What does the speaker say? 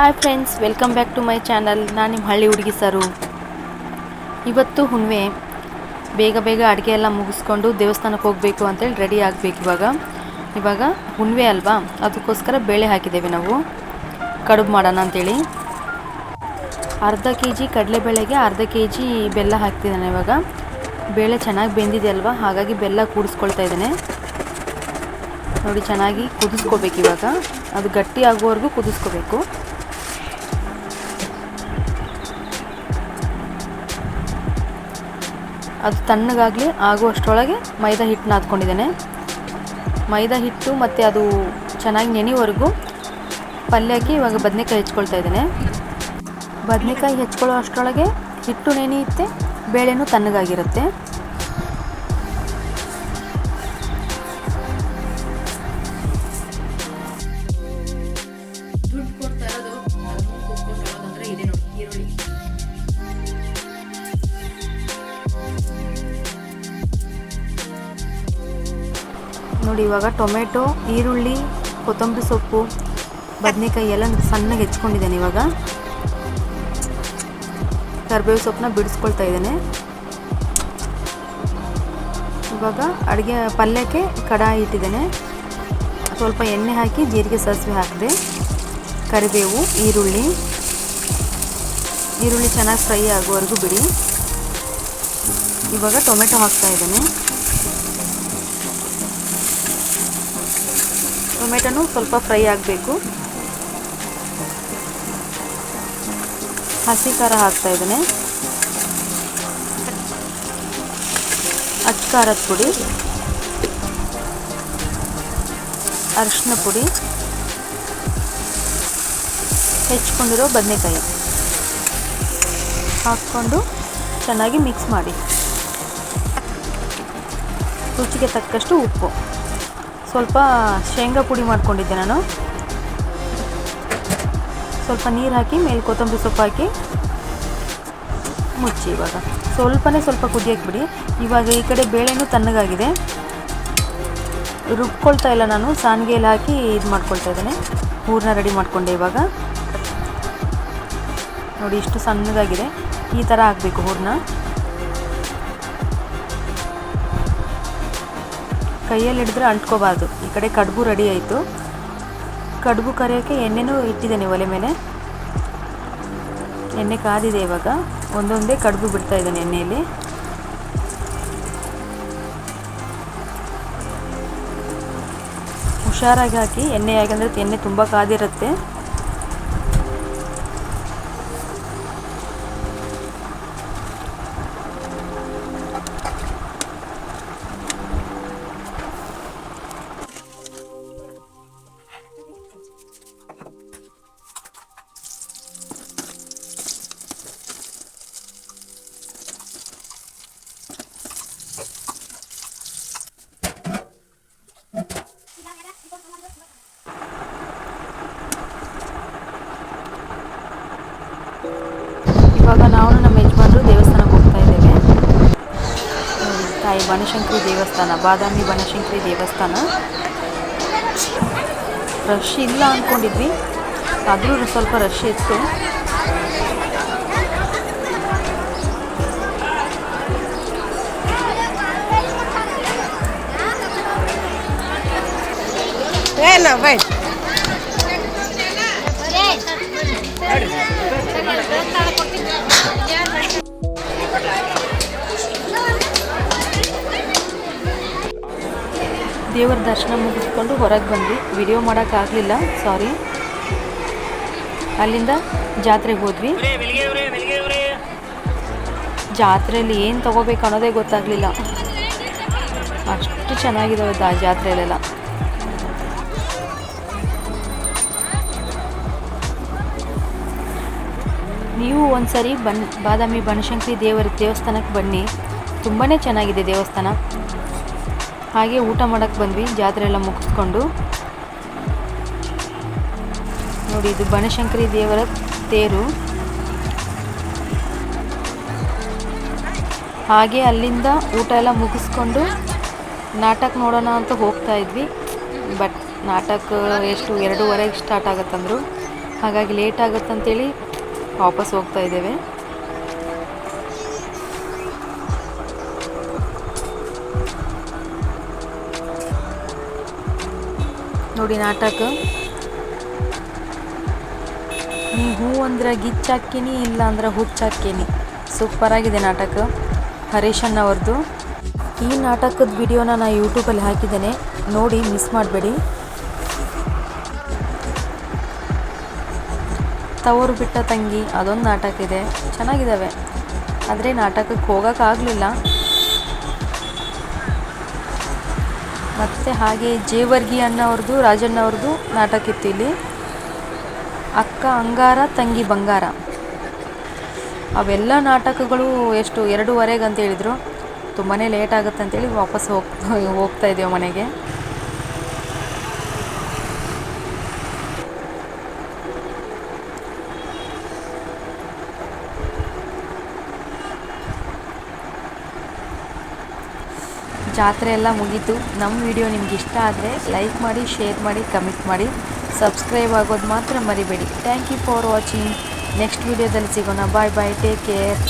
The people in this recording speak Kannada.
Hi friends, welcome back to my channel. ನಾನು ನಿಮ್ಮ ಹಳ್ಳಿ ಹುಡುಗಿ ಸರು. ಇವತ್ತು ಹುಣ್ವೆ, ಬೇಗ ಬೇಗ ಅಡುಗೆ ಎಲ್ಲ ಮುಗಿಸ್ಕೊಂಡು ದೇವಸ್ಥಾನಕ್ಕೆ ಹೋಗಬೇಕು ಅಂತೇಳಿ ರೆಡಿ ಆಗಬೇಕು ಇವಾಗ. ಇವಾಗ ಹುಣ್ವೆ ಅಲ್ವಾ, ಅದಕ್ಕೋಸ್ಕರ ಬೇಳೆ ಹಾಕಿದ್ದೇವೆ ನಾವು. ಕಡುಬು ಮಾಡೋಣ ಅಂತೇಳಿ. ಅರ್ಧ ಕೆ ಜಿ ಕಡಲೆಬೇಳೆಗೆ ಅರ್ಧ ಕೆ ಜಿ ಬೆಲ್ಲ ಹಾಕ್ತಿದ್ದಾನೆ ಇವಾಗ. ಬೇಳೆ ಚೆನ್ನಾಗಿ ಬೆಂದಿದೆ ಅಲ್ವಾ, ಹಾಗಾಗಿ ಬೆಲ್ಲ ಕೂಡಿಸ್ಕೊಳ್ತಾ ಇದ್ದಾನೆ. ನೋಡಿ, ಚೆನ್ನಾಗಿ ಕುದಿಸ್ಕೋಬೇಕು ಇವಾಗ. ಅದು ಗಟ್ಟಿ ಆಗುವವರೆಗೂ ಕುದಿಸ್ಕೋಬೇಕು. ಅದು ತಣ್ಣಗಾಗಲಿ ಆಗುವಷ್ಟರೊಳಗೆ ಮೈದಾ ಹಿಟ್ಟು ನಾದ್ಕೊಂಡಿದ್ದೇನೆ. ಮೈದಾ ಹಿಟ್ಟು ಮತ್ತು ಅದು ಚೆನ್ನಾಗಿ ನೆನೆವರೆಗೂ ಪಲ್ಯಕ್ಕೆ ಇವಾಗ ಬದನೆಕಾಯಿ ಹೆಚ್ಕೊಳ್ತಾ ಇದ್ದೇನೆ. ಬದನೆಕಾಯಿ ಹೆಚ್ಕೊಳ್ಳೋ ಅಷ್ಟರೊಳಗೆ ಹಿಟ್ಟು ನೆನೆಯುತ್ತೆ, ಬೇಳೆನೂ ತಣ್ಣಗಾಗಿರುತ್ತೆ. ನೋಡಿ ಇವಾಗ ಟೊಮೆಟೊ, ಈರುಳ್ಳಿ, ಕೊತ್ತಂಬರಿ ಸೊಪ್ಪು, ಬದನೆಕಾಯಿ ಎಲ್ಲ ಸಣ್ಣಗೆ ಹೆಚ್ಕೊಂಡಿದ್ದೇನೆ ಇವಾಗ. ಕರಿಬೇವು ಸೊಪ್ಪನ್ನ ಬಿಡಿಸ್ಕೊಳ್ತಾ ಇದ್ದೇನೆ. ಇವಾಗ ಅಡುಗೆ ಪಲ್ಯಕ್ಕೆ ಕಡಾಯಿ ಇಟ್ಟಿದ್ದೇನೆ. ಸ್ವಲ್ಪ ಎಣ್ಣೆ ಹಾಕಿ ಜೀರಿಗೆ ಸಾಸಿವೆ ಹಾಕಿದೆ. ಕರಿಬೇವು, ಈರುಳ್ಳಿ. ಈರುಳ್ಳಿ ಚೆನ್ನಾಗಿ ಫ್ರೈ ಆಗುವವರೆಗೂ ಬಿಡಿ. ಇವಾಗ ಟೊಮೆಟೊ ಹಾಕ್ತಾ ಇದ್ದೇನೆ. ಟೊಮೆಟೊನು ಸ್ವಲ್ಪ ಫ್ರೈ ಆಗಬೇಕು. ಹಸಿ ಖಾರ ಹಾಕ್ತಾ ಇದ್ದೇನೆ. ಅಚ್ಚ ಖಾರದ ಪುಡಿ. ಅರಿಶಿನ ಪುಡಿ. ಹೆಚ್ಕೊಂಡಿರೋ ಬದನೆಕಾಯಿ. ಹಾಕ್ಕೊಂಡು ಚೆನ್ನಾಗಿ ಮಿಕ್ಸ್ ಮಾಡಿ. ರುಚಿಗೆ ತಕ್ಕಷ್ಟು ಉಪ್ಪು. ಸ್ವಲ್ಪ ಶೇಂಗಾ ಪುಡಿ ಮಾಡ್ಕೊಂಡಿದ್ದೆ ನಾನು. ಸ್ವಲ್ಪ ನೀರು ಹಾಕಿ, ಮೇಲೆ ಕೊತ್ತಂಬರಿ ಸೊಪ್ಪು ಹಾಕಿ ಮುಚ್ಚಿ ಇವಾಗ. ಸ್ವಲ್ಪನೇ ಸ್ವಲ್ಪ ಕುದಿಯಕ್ಕೆ ಬಿಡಿ ಇವಾಗ ಈ ಕಡೆ ಬೇಳೆನೂ ತಣ್ಣಗಾಗಿದೆ. ರುಬ್ಕೊಳ್ತಾ ಇಲ್ಲ ನಾನು. ಸಾಣಿಗೆಯಲ್ಲಿ ಹಾಕಿ ಇದು ಮಾಡ್ಕೊಳ್ತಾ ಇದ್ದೇನೆ. ಹೂರನ್ನ ರೆಡಿ ಮಾಡಿಕೊಂಡೆ ಇವಾಗ. ನೋಡಿ, ಇಷ್ಟು ಸಣ್ಣಗಾಗಿದೆ ಈ ಥರ ಆಗಬೇಕು ಹೂರನ್ನ ಕೈಯಲ್ಲಿ ಹಿಡಿದ್ರೆ ಅಂಟ್ಕೋಬಾರ್ದು. ಈ ಕಡೆ ಕಡುಬು ರೆಡಿ ಆಯಿತು. ಕಡುಬು ಕರಿಯೋಕ್ಕೆ ಎಣ್ಣೆನೂ ಇಟ್ಟಿದ್ದೇನೆ ಒಲೆ ಮೇಲೆ. ಎಣ್ಣೆ ಕಾದಿದೆ ಇವಾಗ. ಒಂದೊಂದೇ ಕಡುಬು ಬಿಡ್ತಾ ಇದ್ದಾನೆ ಎಣ್ಣೆಯಲ್ಲಿ. ಹುಷಾರಾಗಿ ಹಾಕಿ ಎಣ್ಣೆ, ಯಾಕಂದರೆ ಎಣ್ಣೆ ತುಂಬ ಕಾದಿರುತ್ತೆ. ಬನಶಂಕರಿ ದೇವಸ್ಥಾನ ಬಾದಾಮಿ ಬನಶಂಕರಿ ದೇವಸ್ಥಾನ ರಶ್ ಇಲ್ಲ ಅಂದ್ಕೊಂಡಿದ್ವಿ ಆದರೂ ಸ್ವಲ್ಪ ರಶ್ ಇತ್ತು ಏನು ದೇವರ ದರ್ಶನ ಮುಗಿಸ್ಕೊಂಡು ಹೊರಗೆ ಬಂದ್ವಿ. ವಿಡಿಯೋ ಮಾಡೋಕ್ಕಾಗಲಿಲ್ಲ ಸಾರಿ ಅಲ್ಲಿಂದ ಜಾತ್ರೆಗೆ ಹೋದ್ವಿ. ಜಾತ್ರೆಯಲ್ಲಿ ಏನು ತಗೋಬೇಕು ಅನ್ನೋದೇ ಗೊತ್ತಾಗಲಿಲ್ಲ. ಅಷ್ಟು ಚೆನ್ನಾಗಿದ್ದಾವೆ ಆ ಜಾತ್ರೆಯಲ್ಲೆಲ್ಲ ನೀವು ಒಂದ್ಸರಿ ಬನ್ ಬಾದಾಮಿ ಬನಶಂಕರಿ ದೇವರ ದೇವಸ್ಥಾನಕ್ಕೆ ಬನ್ನಿ. ತುಂಬಾ ಚೆನ್ನಾಗಿದೆ ದೇವಸ್ಥಾನ. ಹಾಗೆ ಊಟ ಮಾಡೋಕ್ಕೆ ಬಂದ್ವಿ, ಜಾತ್ರೆ ಎಲ್ಲ ಮುಗಿಸ್ಕೊಂಡು. ನೋಡಿ, ಇದು ಬನಶಂಕರಿ ದೇವರ ತೇರು. ಹಾಗೆ ಅಲ್ಲಿಂದ ಊಟ ಎಲ್ಲ ಮುಗಿಸ್ಕೊಂಡು ನಾಟಕ ನೋಡೋಣ ಅಂತ ಹೋಗ್ತಾ ಇದ್ವಿ. ಬಟ್ ನಾಟಕ ಎಷ್ಟು ಎರಡೂವರೆಗೆ ಸ್ಟಾರ್ಟ್ ಆಗುತ್ತಂದ್ರು. ಹಾಗಾಗಿ ಲೇಟ್ ಆಗುತ್ತಂತೇಳಿ ವಾಪಸ್ ಹೋಗ್ತಾ ಇದ್ದೇವೆ. ನೋಡಿ ನಾಟಕ. ನೀ ಹೂ ಅಂದ್ರೆ ಗಿಚ್ಚಾಕ್ಕಿನಿ, ಇಲ್ಲ ಅಂದ್ರೆ ಹುಚ್ಚಾಕೀನಿ ಸೂಪರ್ ಆಗಿದೆ ನಾಟಕ. ಹರೀಶ್ ಅವ್ರದ್ದು ಈ ನಾಟಕದ ವಿಡಿಯೋನ ನಾನು ಯೂಟ್ಯೂಬಲ್ಲಿ ಹಾಕಿದ್ದೇನೆ. ನೋಡಿ ಮಿಸ್ ಮಾಡಬೇಡಿ. ತವರು ಬಿಟ್ಟ ತಂಗಿ, ಅದೊಂದು ನಾಟಕ ಇದೆ. ಚೆನ್ನಾಗಿದ್ದಾವೆ ಆದರೆ ನಾಟಕಕ್ಕೆ ಹೋಗೋಕ್ಕಾಗಲಿಲ್ಲ ಮತ್ತು ಹಾಗೆ ಜೇವರ್ಗಿ ಅನ್ನೋರ್ದು ರಾಜಣ್ಣ ಅವ್ರದ್ದು ನಾಟಕ ಇತ್ತು ಇಲ್ಲಿ. ಅಕ್ಕ ಅಂಗಾರ, ತಂಗಿ ಬಂಗಾರ. ಅವೆಲ್ಲ ನಾಟಕಗಳು ಎಷ್ಟು ಎರಡೂವರೆಗೆ ಅಂತ ಹೇಳಿದರು. ತುಂಬಾ ಲೇಟ್ ಆಗುತ್ತೆ ಅಂತೇಳಿ ವಾಪಸ್ ಹೋಗ್ತಾ ಹೋಗ್ತಾ ಇದ್ದೇವೆ ಮನೆಗೆ. ಜಾತ್ರೆ ಎಲ್ಲ ಮುಗೀತು. ನಮ್ಮ ವಿಡಿಯೋ ನಿಮ್ಗೆ ಇಷ್ಟ ಆದರೆ ಲೈಕ್ ಮಾಡಿ ಶೇರ್ ಮಾಡಿ ಕಮೆಂಟ್ ಮಾಡಿ. ಸಬ್ಸ್ಕ್ರೈಬ್ ಆಗೋದು ಮಾತ್ರ ಮರಿಬೇಡಿ. Thank you for watching next ವಿಡಿಯೋದಲ್ಲಿ ಸಿಗೋಣ. ಬಾಯ್ ಬಾಯ್ ಟೇಕ್ ಕೇರ್